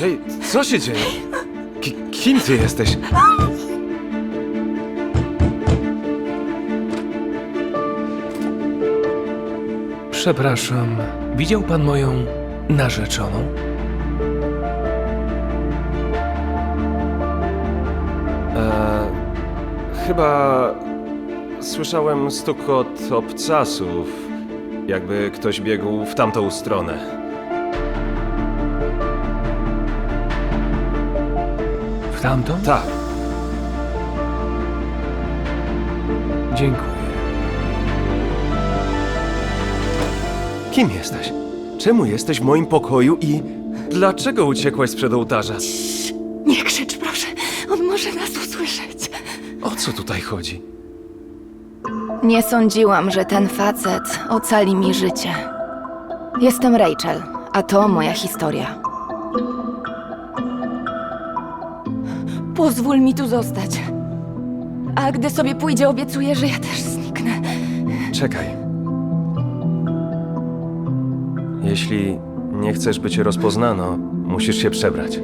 Hej, co się dzieje? Ki- kim ty jesteś? Przepraszam, widział pan moją narzeczoną? E, chyba słyszałem stukot obcasów, jakby ktoś biegł w tamtą stronę. W tamtą? Tak, Dziękuję. kim jesteś? Czemu jesteś w moim pokoju i dlaczego uciekłaś sprzed ołtarza? Nie krzycz, proszę. On może nas usłyszeć. O co tutaj chodzi? Nie sądziłam, że ten facet ocali mi życie. Jestem Rachel, a to moja historia. Pozwól mi tu zostać. A gdy sobie pójdzie, obiecuję, że ja też zniknę. Czekaj. Jeśli nie chcesz być rozpoznano, musisz się przebrać.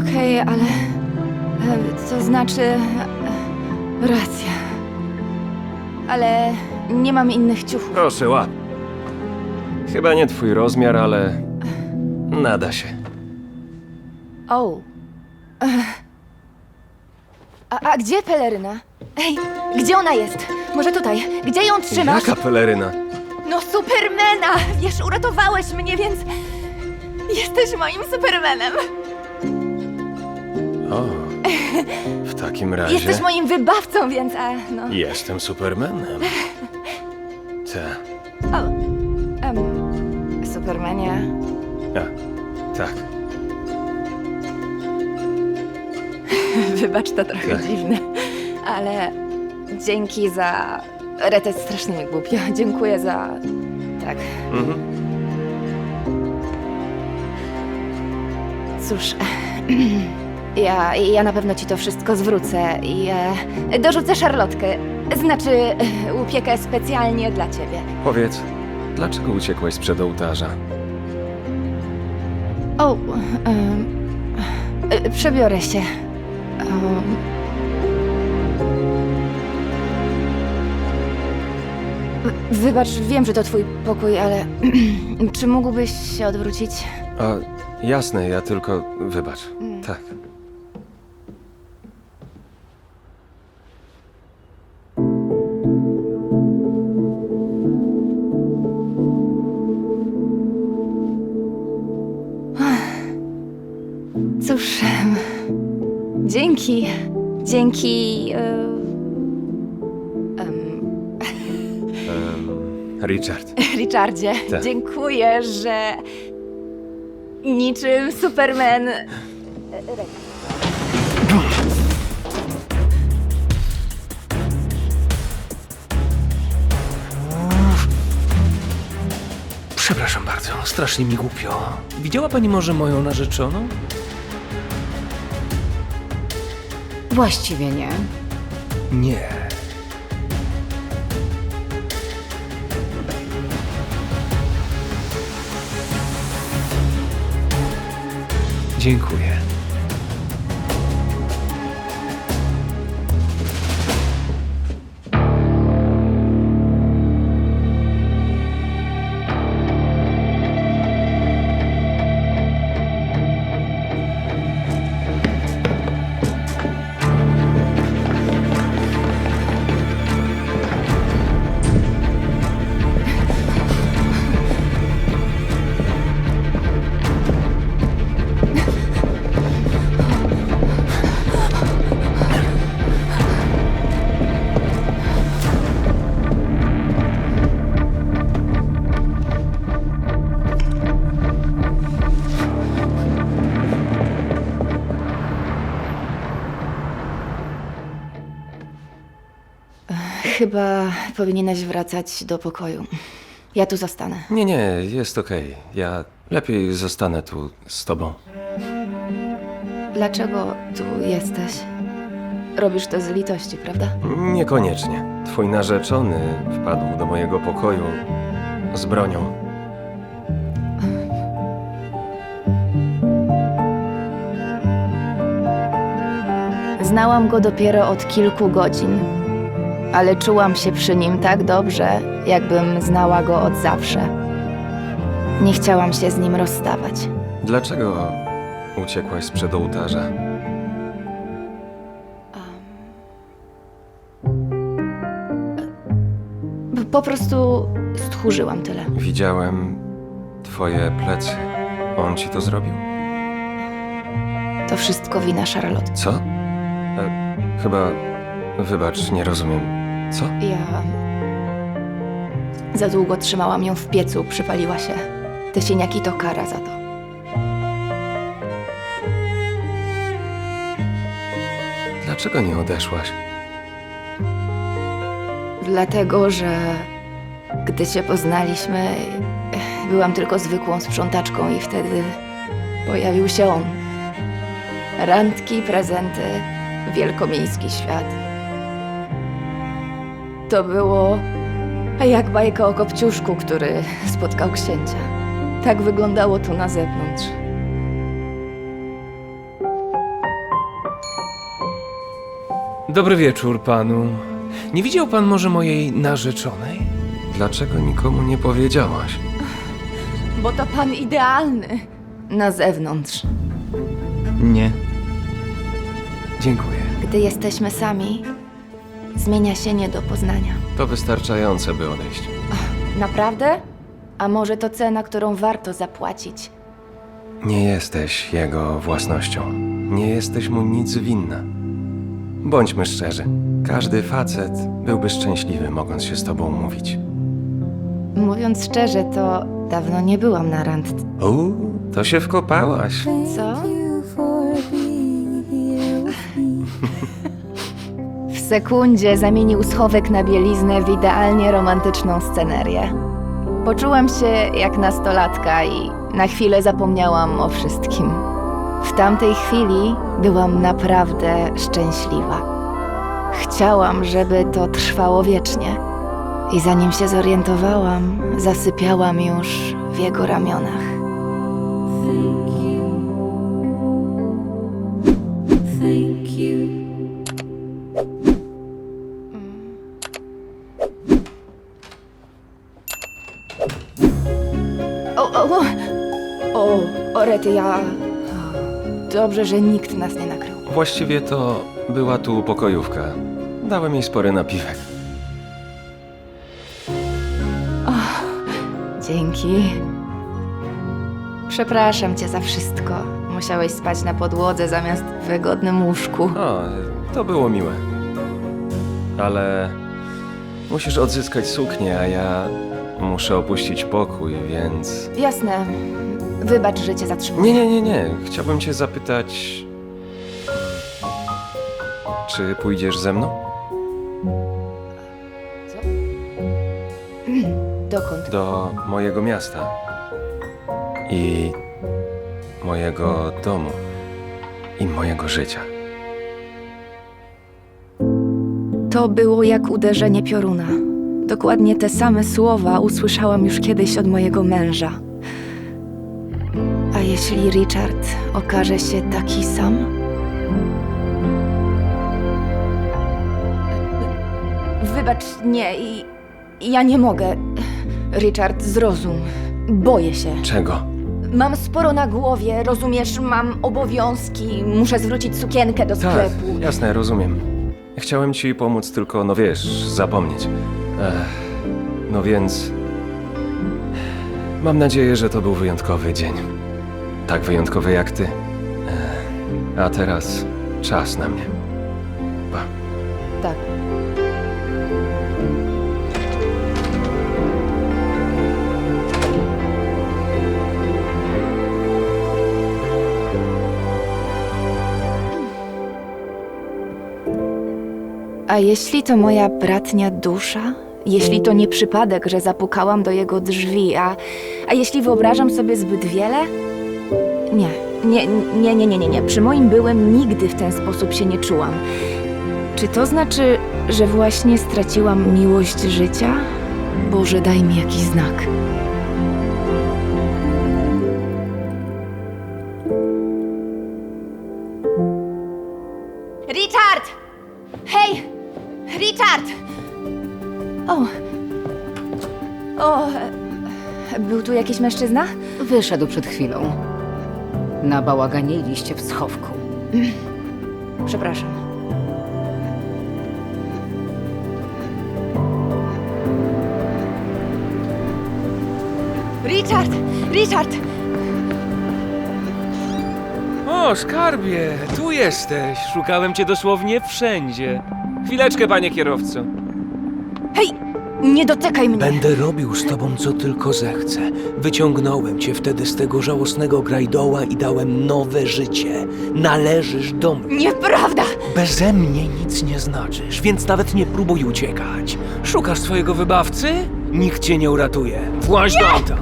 Okej, ale. e, To znaczy. e, Racja. Ale nie mam innych ciuchów. Proszę, łap. Chyba nie twój rozmiar, ale nada się. O. Ech. A, a gdzie peleryna? Ej, gdzie ona jest? Może tutaj? Gdzie ją trzymasz? Jaka peleryna? No Supermana! Wiesz, uratowałeś mnie, więc... Jesteś moim Supermanem! O, w takim razie Jesteś moim wybawcą, więc... A, no... jestem Supermanem. Ta, O, Wybacz, to trochę Tak. dziwne, ale dzięki za... Rete, strasznie mi głupio. Dziękuję za... Tak. Mhm. Cóż, ja, ja na pewno ci to wszystko zwrócę i e, dorzucę szarlotkę. Znaczy, e, upiekę specjalnie dla ciebie. Powiedz, dlaczego uciekłaś sprzed ołtarza? O, em, e, przebiorę się. Um, Wybacz, wiem, że to twój pokój, ale czy mógłbyś się odwrócić? A, jasne, ja tylko... Wybacz. Tak. Dzięki. e, em, Richard. Richardzie, Tak. dziękuję, że niczym Superman. Przepraszam bardzo, strasznie mi głupio. Widziała pani może moją narzeczoną? Właściwie nie. Nie. Dziękuję. chyba powinieneś wracać do pokoju. Ja tu zostanę. Nie, nie, jest okej. Ja lepiej zostanę tu z tobą. Dlaczego tu jesteś? Robisz to z litości, prawda? Niekoniecznie. Twój narzeczony wpadł do mojego pokoju z bronią. Znałam go dopiero od kilku godzin ale czułam się przy nim tak dobrze, jakbym znała go od zawsze. Nie chciałam się z nim rozstawać. Dlaczego uciekłaś sprzed ołtarza? Po prostu stchórzyłam tyle. Widziałem twoje plecy. On ci to zrobił? To wszystko wina Charlotte. Co? E, chyba. Wybacz, nie rozumiem. Co? Ja. Za długo trzymałam ją w piecu, przypaliła się. Te sieniaki to kara za to. Dlaczego nie odeszłaś? Dlatego, że gdy się poznaliśmy, byłam tylko zwykłą sprzątaczką i wtedy pojawił się on. Randki, prezenty, wielkomiejski świat. To było jak bajka o Kopciuszku, który spotkał księcia. Tak wyglądało tu na zewnątrz. Dobry wieczór panu. Nie widział pan może mojej narzeczonej? Dlaczego nikomu nie powiedziałaś? Bo to pan idealny. Na zewnątrz. Nie. Dziękuję. Gdy jesteśmy sami, zmienia się nie do poznania. To wystarczające, by odejść. Naprawdę? A może to cena, którą warto zapłacić? Nie jesteś jego własnością. Nie jesteś mu nic winna. Bądźmy szczerzy. Każdy facet byłby szczęśliwy, mogąc się z tobą mówić. Mówiąc szczerze, to dawno nie byłam na randce. Uuu, to się wkopałaś. Co? Sekundzie zamienił schowek na bieliznę w idealnie romantyczną scenerię. Poczułam się jak nastolatka i na chwilę zapomniałam o wszystkim. W tamtej chwili byłam naprawdę szczęśliwa. Chciałam, żeby to trwało wiecznie. I zanim się zorientowałam, zasypiałam już w jego ramionach. Orety, ja... Dobrze, że nikt nas nie nakrył. Właściwie to była tu pokojówka. Dałem jej spory napiwek. Dzięki. Przepraszam cię za wszystko. Musiałeś spać na podłodze zamiast w wygodnym łóżku. O, to było miłe. Ale musisz odzyskać suknię, a ja muszę opuścić pokój, więc. Jasne. Wybacz, że cię zatrzymuję. Nie, nie, nie, nie. Chciałbym cię zapytać. Czy pójdziesz ze mną? Co? Dokąd? Do mojego miasta. I mojego domu. I mojego życia. To było jak uderzenie pioruna. Dokładnie te same słowa usłyszałam już kiedyś od mojego męża. Jeśli Richard okaże się taki sam? Wybacz, nie, i ja nie mogę. Richard, zrozum. Boję się. Czego? Mam sporo na głowie, rozumiesz, mam obowiązki, muszę zwrócić sukienkę do Tak, sklepu. jasne, rozumiem. Chciałem ci pomóc, tylko, no wiesz, zapomnieć. Ech, no więc. Mam nadzieję, że to był wyjątkowy dzień. Tak wyjątkowy jak ty. Ech, a teraz czas na mnie. Pa. Tak. A jeśli to moja bratnia dusza? Jeśli to nie przypadek, że zapukałam do jego drzwi, a, a jeśli wyobrażam sobie zbyt wiele? Nie, nie, nie, nie, nie, nie, nie. Przy moim byłem nigdy w ten sposób się nie czułam. Czy to znaczy, że właśnie straciłam miłość życia? Boże, daj mi jakiś znak. Richard! Hej! Richard! O! O! e, Był tu jakiś mężczyzna? Wyszedł przed chwilą. Nabałaganiliście w schowku. Przepraszam. Richard! Richard! O, skarbie, tu jesteś. Szukałem cię dosłownie wszędzie. Chwileczkę, panie kierowco. Nie dotykaj mnie! Będę robił z tobą co tylko zechcę. Wyciągnąłem cię wtedy z tego żałosnego grajdoła i dałem nowe życie. Należysz do mnie. Nieprawda! Beze mnie nic nie znaczysz, więc nawet nie próbuj uciekać. Szukasz swojego wybawcy? Nikt cię nie uratuje. Właź do auta.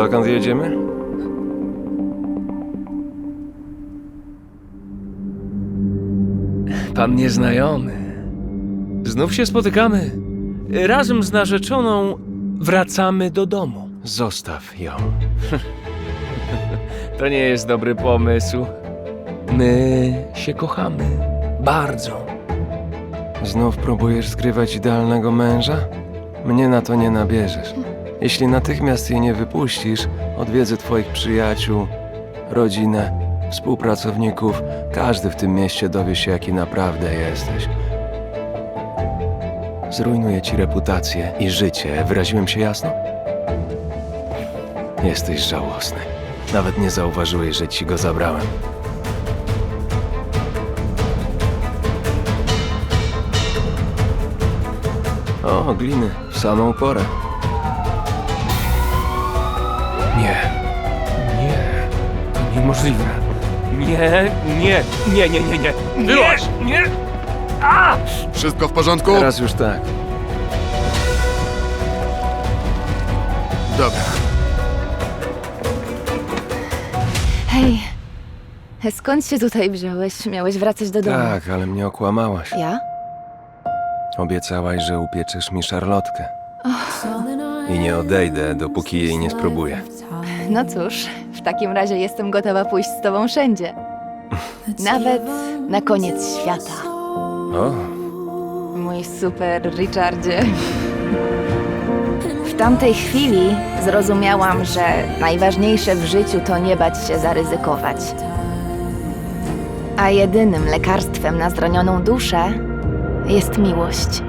Dokąd jedziemy? Pan nieznajomy. Znów się spotykamy. Razem z narzeczoną wracamy do domu. Zostaw ją. To nie jest dobry pomysł. My się kochamy. Bardzo. Znów próbujesz skrywać idealnego męża? Mnie na to nie nabierzesz. Jeśli natychmiast jej nie wypuścisz, odwiedzę twoich przyjaciół, rodzinę, współpracowników. Każdy w tym mieście dowie się, jaki naprawdę jesteś. Zrujnuję ci reputację i życie. Wyraziłem się jasno? Jesteś żałosny. Nawet nie zauważyłeś, że ci go zabrałem. O, gliny, w samą porę. Nie. Nie. To niemożliwe. Nie, nie, nie, nie, nie, nie. Byłaś! Nie! A! Wszystko w porządku? Teraz już tak. Dobra. Hej! Skąd się tutaj wziąłeś? Miałeś wracać do domu. Tak, ale mnie okłamałaś. Ja? Obiecałaś, że upieczysz mi szarlotkę. I nie odejdę, dopóki jej nie spróbuję. No cóż, w takim razie jestem gotowa pójść z tobą wszędzie. Nawet na koniec świata. O, Mój super Richardzie. W tamtej chwili zrozumiałam, że najważniejsze w życiu to nie bać się zaryzykować. A jedynym lekarstwem na zranioną duszę jest miłość.